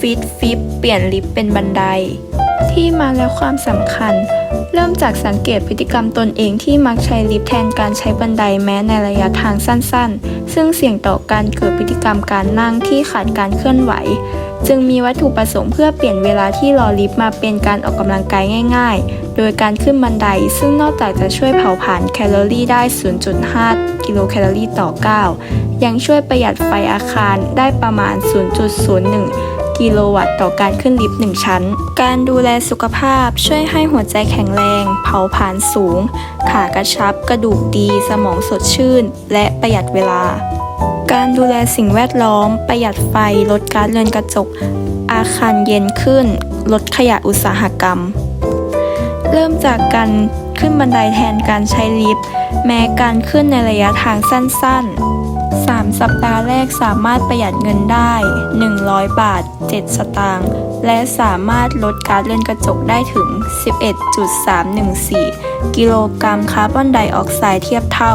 ฟิตฟิปเปลี่ยนลิฟต์เป็นบันได ที่มาและความสำคัญ เริ่มจากสังเกตพฤติกรรมตนเองที่มักใช้ลิฟต์แทนการใช้บันไดแม้ในระยะทางสั้นๆ ซึ่งเสี่ยงต่อการเกิดพฤติกรรมการนั่งที่ขาดการเคลื่อนไหว จึงมีวัตถุประสงค์เพื่อเปลี่ยนเวลาที่รอลิฟต์มาเป็นการออกกำลังกายง่าย ๆ โดยการขึ้นบันได ซึ่งนอกจากจะช่วยเผาผลาญแคลอรี่ได้ 0.5 กิโลแคลอรี่ต่อก้าวยังช่วยประหยัดไฟอาคารได้ประมาณ 0.01 กิโลวัตต์ต่อการขึ้นลิฟต์ 1 ชั้น การดูแลสุขภาพช่วยให้หัวใจแข็งแรง เผาผลาญสูง ขากระชับ กระดูกดี สมองสดชื่น และประหยัดเวลา การดูแลสิ่งแวดล้อม ประหยัดไฟ ลดกาซเรือนกระจก อาคารเย็นขึ้น ลดขยะอุตสาหกรรม เริ่มจากการขึ้นบันไดแทนการใช้ลิฟต์ แม้การขึ้นในระยะทางสั้นๆ 3 สัปดาห์แรกสามารถประหยัดเงินได้ 100 บาท 7 สตางค์ และสามารถลดกาซเรือนกระจกได้ถึง 11.314 กิโลกรัมคาร์บอนไดออกไซด์เทียบเท่า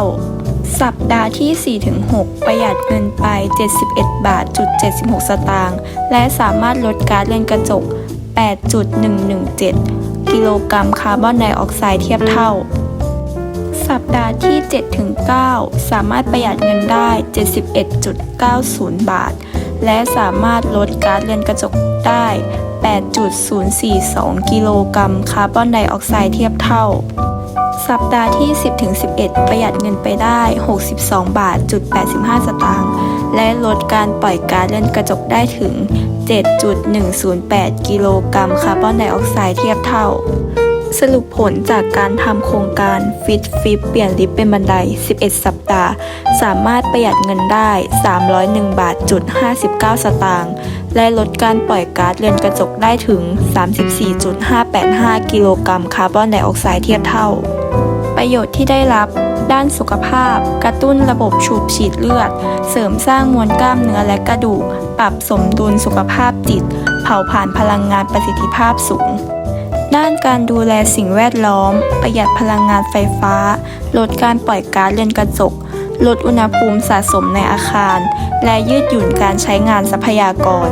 สัปดาห์ที่ 4-6 ประหยัดเงินไป 71 บาทจุด76 สตางค์ และสามารถลดกาซเรือนกระจก 8.117 กิโลกรัมคาร์บอนไดออกไซด์เทียบเท่า สัปดาห์ที่ 7-9 สามารถประหยัดเงินได้ 71.90 บาท และสามารถลดก๊าซเรือนกระจกได้ 8.042 กิโลกรัมคาร์บอนไดออกไซด์เทียบเท่า สัปดาห์ที่ 10-11 ประหยัดเงินไปได้ 62 บาทจุด85 สตางค์ และลดการปล่อยก๊าซเรือนกระจกได้ถึง 7.108 กิโลกรัมคาร์บอนไดออกไซด์เทียบเท่า สรุปผลจากการทำโครงการ Fit Flip เปลี่ยนลิฟต์เป็นบันได 11 สัปดาห์ สามารถประหยัดเงินได้ 301 บาทจุด59 สตางค์ และลดการปล่อยก๊าซเรือนกระจกได้ถึง 34.585 กิโลกรัมคาร์บอนไดออกไซด์เทียบเท่า ประโยชน์ที่ได้รับด้านสุขภาพ กระตุ้นระบบสูบฉีดเลือด เสริมสร้างมวลกล้ามเนื้อและกระดูก ปรับสมดุลสุขภาพจิต เผาผลาญพลังงานประสิทธิภาพสูง ด้านการดูแลสิ่งแวดล้อม ประหยัดพลังงานไฟฟ้า ลดการปล่อยก๊าซเรือนกระจก ลดอุณหภูมิสะสมในอาคาร และยืดหยุ่นการใช้งานทรัพยากร